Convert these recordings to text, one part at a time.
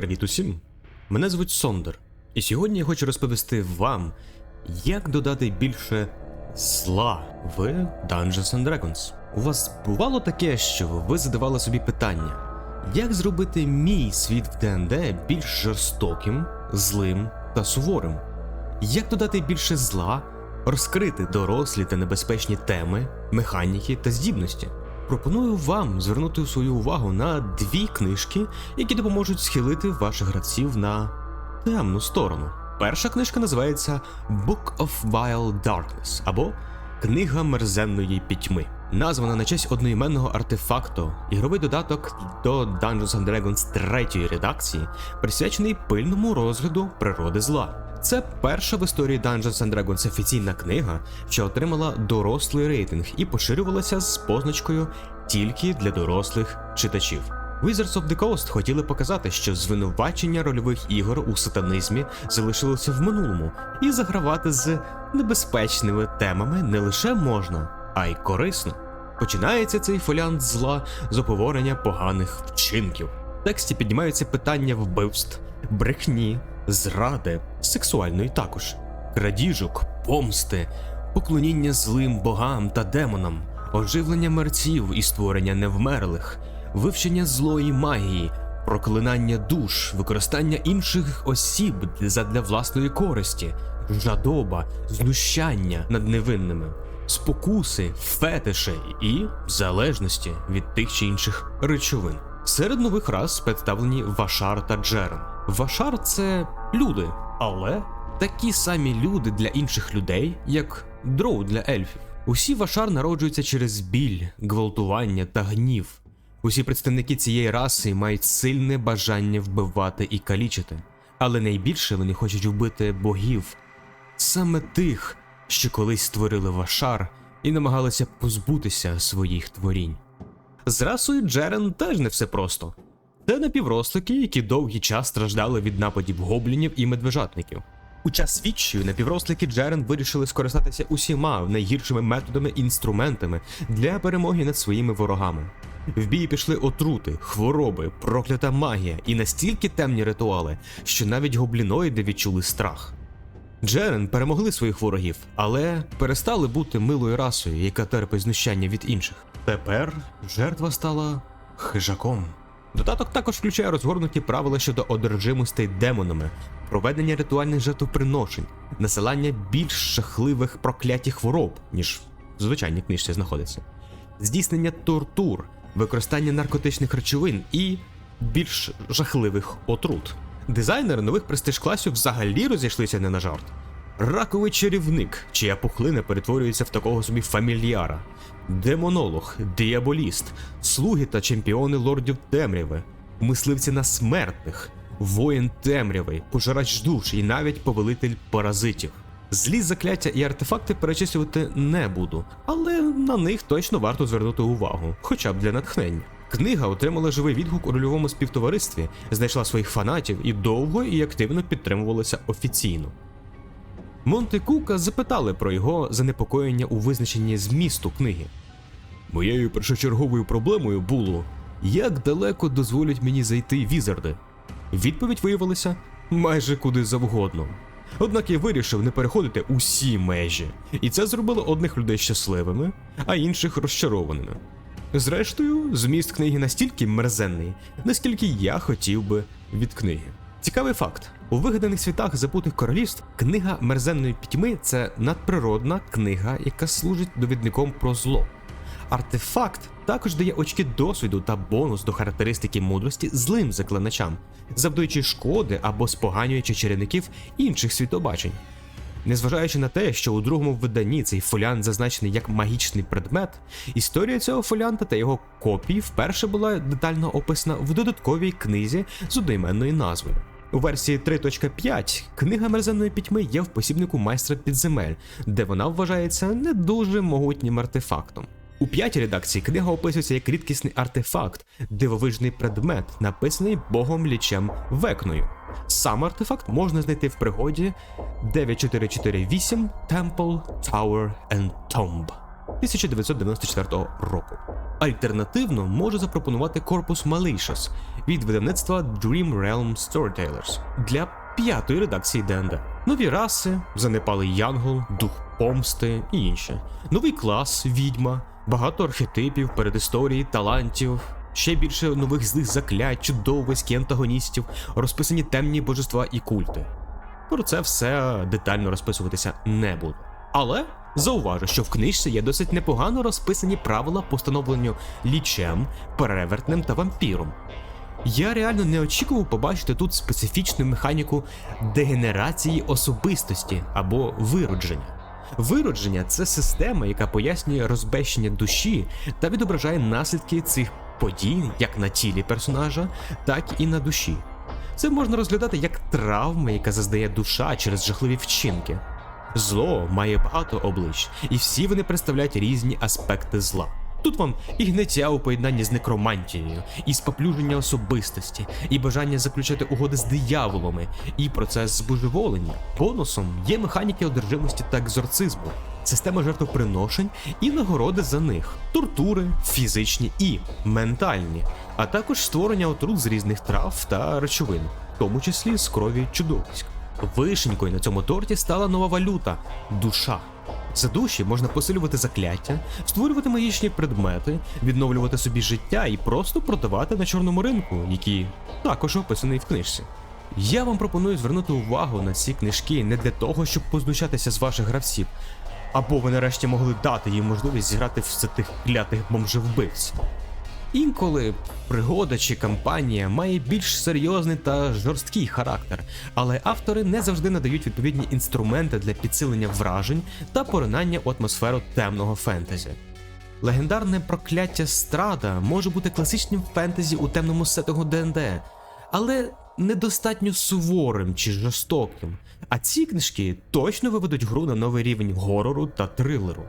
Привіт усім! Мене звуть Сондер, і сьогодні я хочу розповісти вам, як додати більше зла в Dungeons and Dragons. У вас бувало таке, що ви задавали собі питання, як зробити мій світ в ДНД більш жорстоким, злим та суворим? Як додати більше зла, розкрити дорослі та небезпечні теми, механіки та здібності? Пропоную вам звернути свою увагу на дві книжки, які допоможуть схилити ваших гравців на темну сторону. Перша книжка називається Book of Vile Darkness або Книга мерзенної пітьми. Названа на честь одноіменного артефакту, ігровий додаток до Dungeons and Dragons третьої редакції, присвячений пильному розгляду природи зла. Це перша в історії Dungeons and Dragons офіційна книга, що отримала дорослий рейтинг і поширювалася з позначкою тільки для дорослих читачів. Wizards of the Coast хотіли показати, що звинувачення рольових ігор у сатанизмі залишилося в минулому, і загравати з небезпечними темами не лише можна, а й корисно. Починається цей фоліант зла з обговорення поганих вчинків. В тексті піднімаються питання вбивств, брехні, зради, сексуальної також, крадіжок, помсти, поклоніння злим богам та демонам, оживлення мерців і створення невмерлих, вивчення злої магії, проклинання душ, використання інших осіб задля власної користі, жадоба, знущання над невинними, спокуси, фетиші і залежності від тих чи інших речовин. Серед нових рас представлені Вашар та Джерен. Вашар це люди, але такі самі люди для інших людей, як дроу для ельфів. Усі Вашар народжуються через біль, гвалтування та гнів. Усі представники цієї раси мають сильне бажання вбивати і калічити, але найбільше вони хочуть вбити богів, саме тих, що колись створили Вашар і намагалися позбутися своїх творінь. З расою Джерен теж не все просто. Це напіврослики, які довгий час страждали від нападів гоблінів і медвежатників. У час відчаю напіврослики Джерен вирішили скористатися усіма найгіршими методами і інструментами для перемоги над своїми ворогами. В бій пішли отрути, хвороби, проклята магія і настільки темні ритуали, що навіть гобліноїди відчули страх. Джерен перемогли своїх ворогів, але перестали бути милою расою, яка терпить знущання від інших. Тепер жертва стала хижаком. Додаток також включає розгорнуті правила щодо одержимостей демонами, проведення ритуальних жертвоприношень, насилання більш жахливих проклятих хвороб, ніж в звичайній книжці знаходиться, здійснення тортур, використання наркотичних речовин і більш жахливих отрут. Дизайнери нових престиж класів взагалі розійшлися не на жарт. Раковий чарівник, чия пухлина перетворюється в такого собі фамільяра, демонолог, діаболіст, слуги та чемпіони лордів темряви, мисливці на смертних, воїн темряви, пожирач душ і навіть повелитель паразитів. Злі закляття і артефакти перечислювати не буду, але на них точно варто звернути увагу, хоча б для натхнення. Книга отримала живий відгук у рольовому співтоваристві, знайшла своїх фанатів і довго і активно підтримувалася офіційно. Монте Кука запитали про його занепокоєння у визначенні змісту книги. Моєю першочерговою проблемою було, як далеко дозволять мені зайти візарди. Відповідь виявилася майже куди завгодно. Однак я вирішив не переходити усі межі, і це зробило одних людей щасливими, а інших розчарованими. Зрештою, зміст книги настільки мерзенний, наскільки я хотів би від книги. Цікавий факт: у вигаданих світах забутих королівств книга мерзенної пітьми це надприродна книга, яка служить довідником про зло. Артефакт також дає очки досвіду та бонус до характеристики мудрості злим заклиначам, завдаючи шкоди або споганюючи чарівників інших світобачень. Незважаючи на те, що у другому виданні цей фоліант зазначений як магічний предмет, історія цього фоліанта та його копії вперше була детально описана в додатковій книзі з одноіменною назвою. У версії 3.5 книга мерзенної пітьми є в посібнику майстра підземель, де вона вважається не дуже могутнім артефактом. У п'ятій редакції книга описується як рідкісний артефакт, дивовижний предмет, написаний богом лічем Векною. Сам артефакт можна знайти в пригоді 9448 Temple, Tower and Tomb. 1994 року. Альтернативно може запропонувати корпус Malicious від видавництва Dream Realm Storytellers для п'ятої редакції ДНД. Нові раси, занепалий Янгол, дух помсти і інше. Новий клас відьма, багато архетипів, передісторії, талантів. Ще більше нових злих заклять, чудовиськ і антагоністів, розписані темні божества і культи. Про це все детально розписуватися не буду. Але зауважу, що в книжці є досить непогано розписані правила по становленню лічем, перевертнем та вампіром. Я реально не очікував побачити тут специфічну механіку дегенерації особистості або виродження. Виродження це система, яка пояснює розбещення душі та відображає наслідки цих подій як на тілі персонажа, так і на душі. Це можна розглядати як травма, яка заздає душа через жахливі вчинки. Зло має багато облич, і всі вони представляють різні аспекти зла. Тут вам і гниття у поєднанні з некромантією, і споплюження особистості, і бажання заключати угоди з дияволами, і процес збожеволення. Бонусом є механіки одержимості та екзорцизму, система жертвоприношень і нагороди за них, тортури, фізичні і ментальні, а також створення отрут з різних трав та речовин, в тому числі з крові чудовиськ. Вишенькою на цьому торті стала нова валюта душа. За душі можна посилювати закляття, створювати магічні предмети, відновлювати собі життя і просто продавати на чорному ринку, який також описаний в книжці. Я вам пропоную звернути увагу на ці книжки не для того, щоб познущатися з ваших гравців, або ви нарешті могли дати їм можливість зіграти в цих клятих бомжевбивць. Інколи пригода чи кампанія має більш серйозний та жорсткий характер, але автори не завжди надають відповідні інструменти для підсилення вражень та поринання у атмосферу темного фентезі. Легендарне прокляття страда може бути класичним фентезі у темному сеттингу ДНД, але недостатньо суворим чи жорстоким. А ці книжки точно виведуть гру на новий рівень горору та трилеру.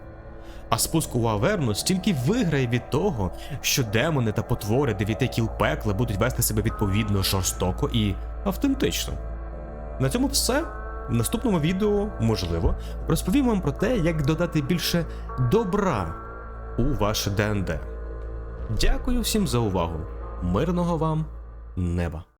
А спуск у Авернус тільки виграє від того, що демони та потвори дев'яти кіл пекла будуть вести себе відповідно жорстоко і автентично. На цьому все. В наступному відео, можливо, розповім вам про те, як додати більше добра у ваше ДНД. Дякую всім за увагу. Мирного вам неба!